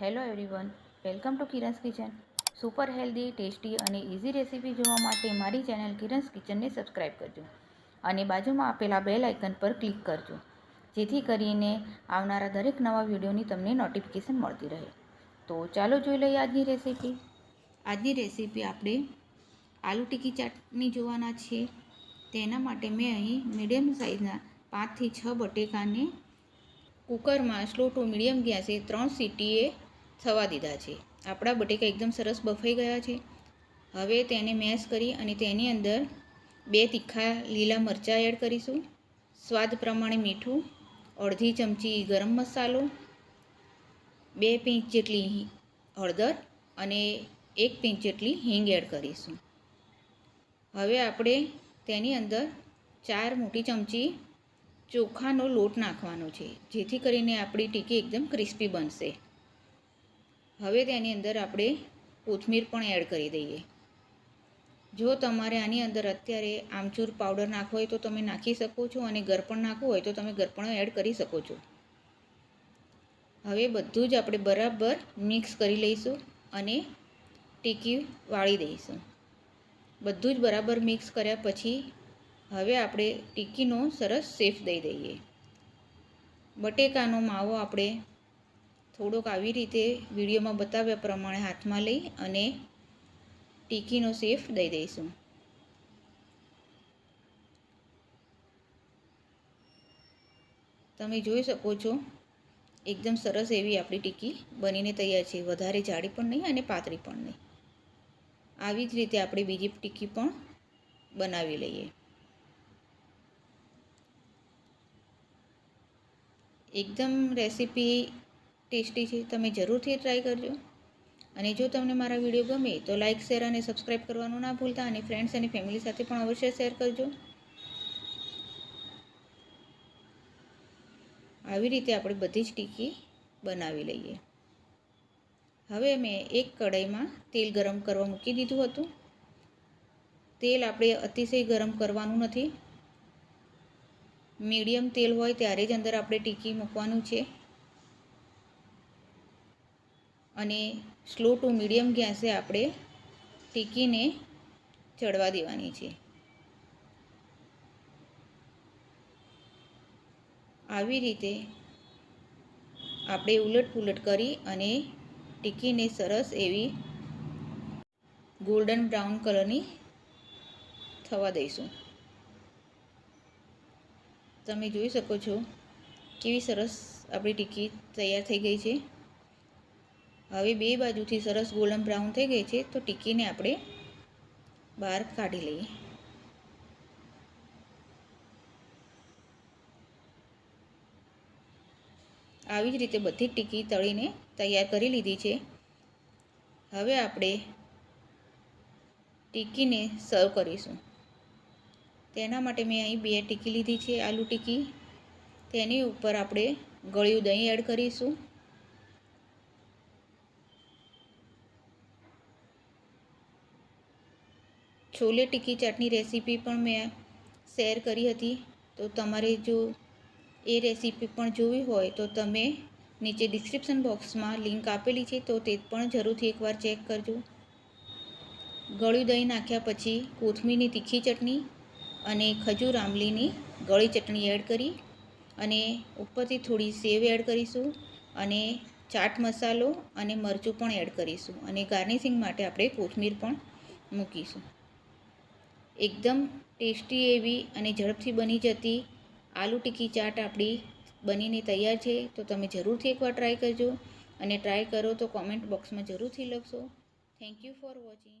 Hello everyone, welcome to Kiran's kitchen. Super healthy, tasty અને easy recipe જોવા માટે મારી ચેનલ કિરન્સ કિચનને સબસ્ક્રાઈબ કરજો અને બાજુમાં આપેલા બેલ આઇકન પર ક્લિક કરજો. જેથી કરીને આવનારા દરેક નવા વિડીયોની તમને નોટિફિકેશન મળતી રહે. તો ચાલો જોઈ લઈએ આજની રેસીપી. આજની રેસીપી આપણે આલુ ટીકી ચાટની જોવાના છીએ તેના માટે મેં અહીં મીડિયમ સાઇઝના પાંચથી છ બટેકાને કુકરમાં સ્લો ટુ મીડિયમ ગેસે ત્રણ સીટીએ થવા દીધા છે. આપણા બટેકા એકદમ સરસ બફાઈ ગયા છે. હવે તેને મેશ કરી અને તેની અંદર બે તીખા લીલા મરચાં એડ કરીશું. સ્વાદ પ્રમાણે મીઠું, અડધી ચમચી ગરમ મસાલો, બે પીંચ જેટલી હળદર અને એક પિંચ જેટલી હિંગ એડ કરીશું. હવે આપણે તેની અંદર ચાર મોટી ચમચી ચોખાનો લોટ નાખવાનો છે, જેથી કરીને આપણી ટીકી એકદમ ક્રિસ્પી બનશે. હવે તેની અંદર આપણે કોથમીર પણ એડ કરી દઈએ. જો તમારે આની અંદર અત્યારે આમચૂર પાવડર નાખવો હોય તો તમે નાખી શકો છો અને ગરપણ નાખવું હોય તો તમે ગરપણ એડ કરી શકો છો. હવે બધું જ આપણે બરાબર મિક્સ કરી લઈશું અને ટીકી વાળી દઈશું. બધું જ બરાબર મિક્સ કર્યા પછી હવે આપણે ટીકીનો સરસ શેફ દઈ દઈએ. બટેકાનો માવો આપણે થોડોક આવી રીતે વિડીયોમાં બતાવ્યા પ્રમાણે હાથમાં લઈ અને ટીકીનો શેફ દઈ દઈશું. તમે જોઈ શકો છો, એકદમ સરસ એવી આપણી ટીકી બનીને તૈયાર છે. વધારે જાડી પણ નહીં અને પાતળી પણ નહીં. આવી જ રીતે આપણે બીજી ટીકી પણ બનાવી લઈએ. એકદમ રેસીપી ટેસ્ટી છે, તમે જરૂરથી ટ્રાય કરજો. અને જો તમને મારા વીડિયો ગમે, તો લાઇક શેર અને સબસ્ક્રાઈબ કરવાનું ના ભૂલતા અને ફ્રેન્ડ્સ અને ફેમિલી સાથે પણ અવશ્ય શેર કરજો. આવી રીતે આપણે બધી જ ટીકી બનાવી લઈએ. હવે મેં એક કઢાઈમાં તેલ ગરમ કરવા મૂકી દીધું હતું. તેલ આપણે અતિશય ગરમ કરવાનું નથી. મીડિયમ તેલ હોય ત્યારે જ અંદર આપણે ટીકી મૂકવાનું છે. અને સ્લો ટુ મીડિયમ ગેસે આપણે ટીકીને ચડવા દેવાની છે. આવી રીતે આપણે ઉલટ પુલટ કરી અને ટીકીને સરસ એવી ગોલ્ડન બ્રાઉન કલરની થવા દઈશું. તમે જોઈ શકો છો કેવી સરસ આપણી ટીકી તૈયાર થઈ ગઈ છે. હવે બે બાજુથી સરસ ગોલ્ડન બ્રાઉન થઈ ગઈ છે, તો ટીકીને આપણે બહાર કાઢી લઈએ. આવી જ રીતે બધી ટીકી તળીને તૈયાર કરી લીધી છે. હવે આપણે ટીકીને સર્વ કરીશું. તેના માટે મેં અહીં બે ટીકી લીધી છે, આલુ ટીકી. તેની ઉપર આપણે ગળ્યું દહીં એડ કરીશું. છોલે ટીક્કી ચાટની રેસીપી પણ મેં શેર કરી હતી. તો તમારે જો એ રેસીપી પણ જોવી હોય તો તમે નીચે ડિસ્ક્રિપ્શન બોક્સમાં લિંક આપેલી છે તો તે પણ જરૂરથી એકવાર ચેક કરજો. ગળ્યું દહીં નાખ્યા પછી કોથમીરની તીખી ચટણી અને ખજૂર આંબલીની ગળી ચટણી એડ કરી અને ઉપરથી થોડી સેવ એડ કરીશું અને ચાટ મસાલો અને મરચું પણ એડ કરીશું અને ગાર્નિશિંગ માટે આપણે કોથમીર પણ મૂકીશું. એકદમ ટેસ્ટી એવી અને ઝડપથી બની જતી આલુ ટીકી ચાટ આપણી બનીને તૈયાર છે. તો તમે જરૂરથી એકવાર ટ્રાય કરજો અને ટ્રાય કરો તો કોમેન્ટ બોક્સમાં જરૂરથી લખશો થેન્ક યુ ફોર વોચિંગ